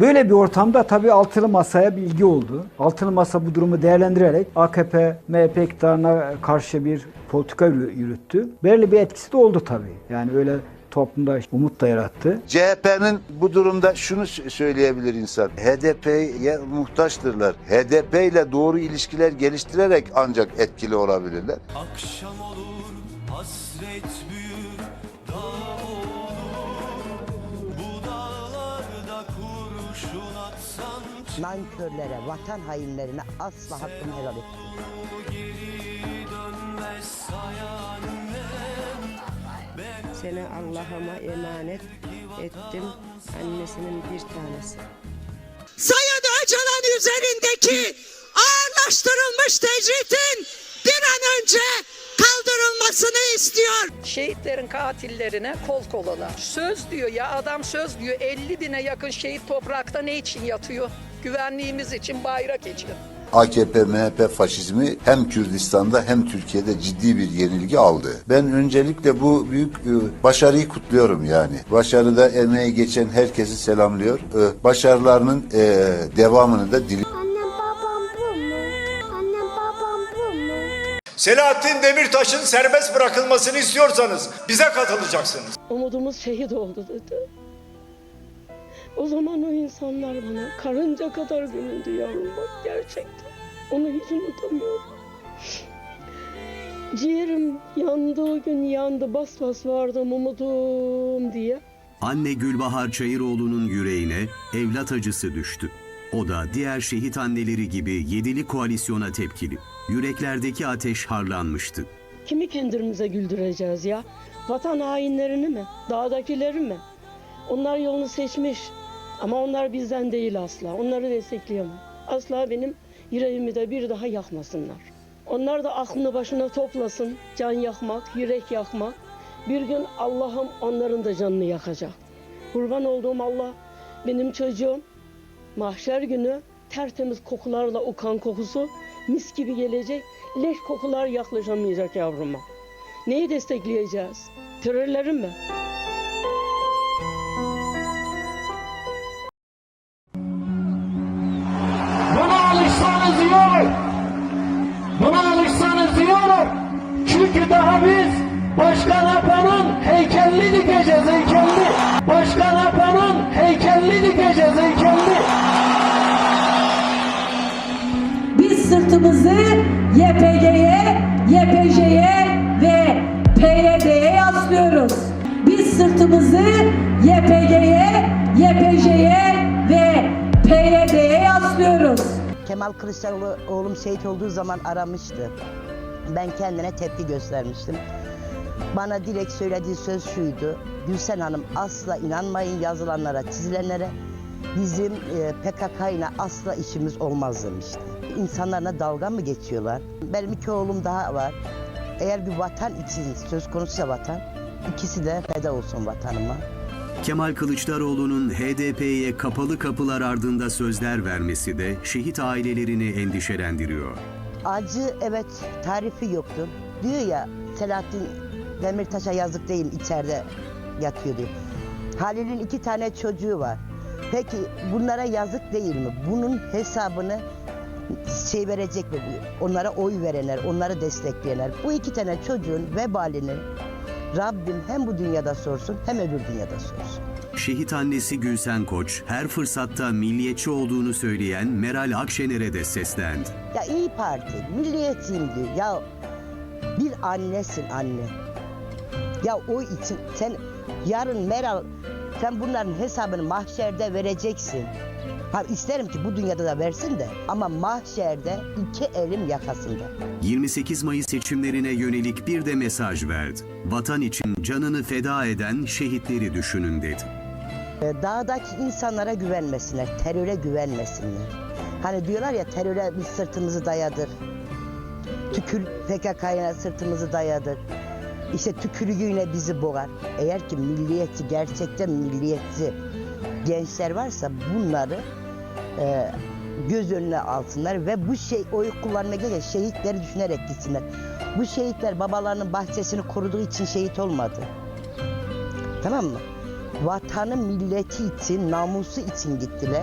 Böyle bir ortamda tabii altılı masaya bilgi oldu. Altılı masa bu durumu değerlendirerek AKP, MHP iktidarına karşı bir politika yürü- yürüttü. Böyle bir etkisi de oldu tabii. Yani öyle toplumda umut da yarattı. CHP'nin bu durumda şunu sö- söyleyebilir insan. HDP'ye muhtaçtırlar. HDP ile doğru ilişkiler geliştirerek ancak etkili olabilirler. Akşam olur hasret büyür nankörlere, vatan hainlerine asla hakkını helal sayan Seni Allah'ıma emanet ettim. Annesinin bir tanesi. Sayın Öcalan üzerindeki ağırlaştırılmış tecritin bir an önce kaldırılmasını istiyor. Şehitlerin katillerine kol kolalar. Söz diyor ya adam söz diyor 50 bine yakın şehit toprakta ne için yatıyor? Güvenliğimiz için, bayrak için. AKP, MHP faşizmi hem Kürdistan'da hem Türkiye'de ciddi bir yenilgi aldı. Ben öncelikle bu büyük e, başarıyı kutluyorum yani. Başarıda emeği geçen herkesi selamlıyor. E, Başarılarının e, devamını da diliyorum. Annem babam bu mu? Annem babam bu mu? Selahattin Demirtaş'ın serbest bırakılmasını istiyorsanız bize katılacaksınız. Umudumuz şehit oldu dedi. O zaman o insanlar bana karınca kadar gülündü yavrum bak gerçekten. Onu hiç unutamıyorum. Ciğerim yandığı gün yandı bas bas vardım umudum diye. Anne Gülbahar Çayıroğlu'nun yüreğine evlat acısı düştü. O da diğer şehit anneleri gibi yedili koalisyona tepkili. Yüreklerdeki ateş harlanmıştı. Kimi kendimize güldüreceğiz ya? Vatan hainlerini mi? Dağdakileri mi? Onlar yolunu seçmiş. Ama onlar bizden değil asla. Onları destekleyemem. Asla benim yüreğimi de bir daha yakmasınlar. Onlar da aklını başına toplasın. Can yakmak, yürek yakmak. Bir gün Allah'ım onların da canını yakacak. Kurban olduğum Allah benim çocuğum mahşer günü tertemiz kokularla o kan kokusu mis gibi gelecek. Leş kokular yaklaşamayacak yavruma. Neyi destekleyeceğiz? Terörleri mi? İyi. Buna alışsanız iyi. Çünkü daha biz Başkan Apo'nun heykelini dikeceğiz heykelini. Başkan Apo'nun heykelini dikeceğiz heykelini. Biz sırtımızı YPG'ye, YPJ'ye ve PYD'ye yaslıyoruz. Biz sırtımızı YPG'ye, YPJ'ye ve PYD'ye yaslıyoruz. Kemal Kılıçdaroğlu oğlum şehit olduğu zaman aramıştı. Ben kendine tepki göstermiştim. Bana direkt söylediği söz şuydu. Gülsen Hanım asla inanmayın yazılanlara, çizilenlere. Bizim e, PKK ile asla işimiz olmaz demişti. İnsanlarla dalga mı geçiyorlar? Benim iki oğlum daha var. Eğer bir vatan için söz konusuysa vatan, ikisi de feda olsun vatanıma. Kemal Kılıçdaroğlu'nun HDP'ye kapalı kapılar ardında sözler vermesi de şehit ailelerini endişelendiriyor. Acı evet tarifi yoktur. Diyor ya Selahattin Demirtaş'a yazık değil içeride yatıyor diyor. Halil'in iki tane çocuğu var. Peki bunlara yazık değil mi? Bunun hesabını şey verecek mi? Onlara oy verenler, onları destekleyenler. Bu iki tane çocuğun vebalini Rabbim hem bu dünyada sorsun hem öbür dünyada sorsun. Şehit annesi Gülsen Koç her fırsatta milliyetçi olduğunu söyleyen Meral Akşener'e de seslendi. Ya iyi Parti, milliyetçiyim diyor. Ya bir annesin anne. Ya o için sen yarın Meral sen bunların hesabını mahşerde vereceksin. Ha isterim ki bu dünyada da versin de ama mahşerde iki elim yakasında. 28 Mayıs seçimlerine yönelik bir de mesaj verdi. Vatan için canını feda eden şehitleri düşünün dedi. Ee, Dağdaki insanlara güvenmesinler, teröre güvenmesinler. Hani diyorlar ya teröre biz sırtımızı dayadır. Tükür PKK'ya sırtımızı dayadır. İşte tükürüğüyle bizi boğar. Eğer ki milliyetçi, gerçekten milliyetçi gençler varsa bunları e, göz önüne alsınlar ve bu şey oy kullanmaya gelince şehitleri düşünerek gitsinler. Bu şehitler babalarının bahçesini koruduğu için şehit olmadı. Tamam mı? vatanı milleti için, namusu için gittiler.